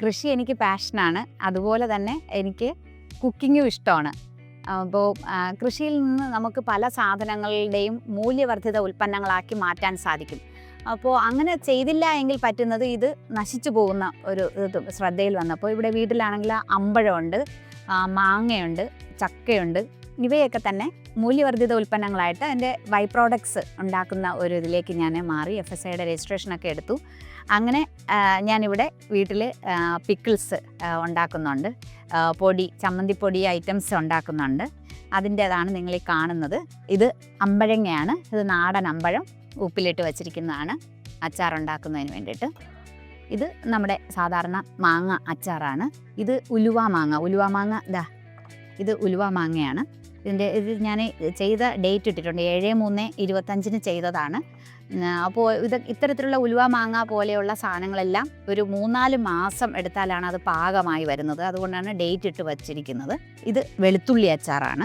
കൃഷി എനിക്ക് പാഷനാണ്. അതുപോലെ തന്നെ എനിക്ക് കുക്കിങ്ങും ഇഷ്ടമാണ്. അപ്പോൾ കൃഷിയിൽ നിന്ന് നമുക്ക് പല സാധനങ്ങളുടെയും മൂല്യവർദ്ധിത ഉൽപ്പന്നങ്ങളാക്കി മാറ്റാൻ സാധിക്കും. അപ്പോൾ അങ്ങനെ ചെയ്തില്ല എങ്കിൽ പറ്റുന്നത് ഇത് നശിച്ചു പോകുന്ന ഒരു ഇത് ശ്രദ്ധയിൽ വന്നപ്പോൾ ഇവിടെ വീട്ടിലാണെങ്കിൽ അമ്പഴമുണ്ട് മാങ്ങയുണ്ട് ചക്കയുണ്ട് ഇവയൊക്കെ തന്നെ മൂല്യവർദ്ധിത ഉൽപ്പന്നങ്ങളായിട്ട് അതിന്റെ ബൈ പ്രോഡക്ട്സ് ഉണ്ടാക്കുന്ന ഒരു ഇതിലേക്ക് ഞാൻ മാറി എഫ് എസ് ഐയുടെ രജിസ്ട്രേഷനൊക്കെ എടുത്തു. അങ്ങനെ ഞാനിവിടെ വീട്ടിൽ പിക്കിൾസ് ഉണ്ടാക്കുന്നുണ്ട്. പൊടി ചമ്മന്തിപ്പൊടി ഐറ്റംസ് ഉണ്ടാക്കുന്നുണ്ട്. അതിന്റേതാണ് നിങ്ങൾ ഈ കാണുന്നത്. ഇത് അമ്പഴങ്ങയാണ്. ഇത് നാടൻ അമ്പഴം ഉപ്പിലിട്ട് വച്ചിരിക്കുന്നതാണ്. അച്ചാർ ഉണ്ടാക്കുന്നതിന് വേണ്ടിയിട്ട്. ഇത് നമ്മുടെ സാധാരണ മാങ്ങ അച്ചാറാണ്. ഇത് ഉലുവ മാങ്ങ. ഉലുവ മാങ്ങ ഇതാ ഇത് ഉലുവ മാങ്ങയാണ്. ഇതിന്റെ ഇത് ഞാൻ ചെയ്ത ഡേറ്റ് ഇട്ടിട്ടുണ്ട്. ഏഴ് മൂന്ന് ഇരുപത്തഞ്ചിന് ചെയ്തതാണ്. അപ്പോൾ ഇത് ഇത്തരത്തിലുള്ള ഉലുവ മാങ്ങ പോലെയുള്ള സാധനങ്ങളെല്ലാം ഒരു മൂന്നാൽ മാസം എടുത്താലാണ് അത് പാകമായി വരുന്നത്. അതുകൊണ്ടാണ് ഡേറ്റ് ഇട്ട് വച്ചിരിക്കുന്നത്. ഇത് വെളുത്തുള്ളി അച്ചാറാണ്.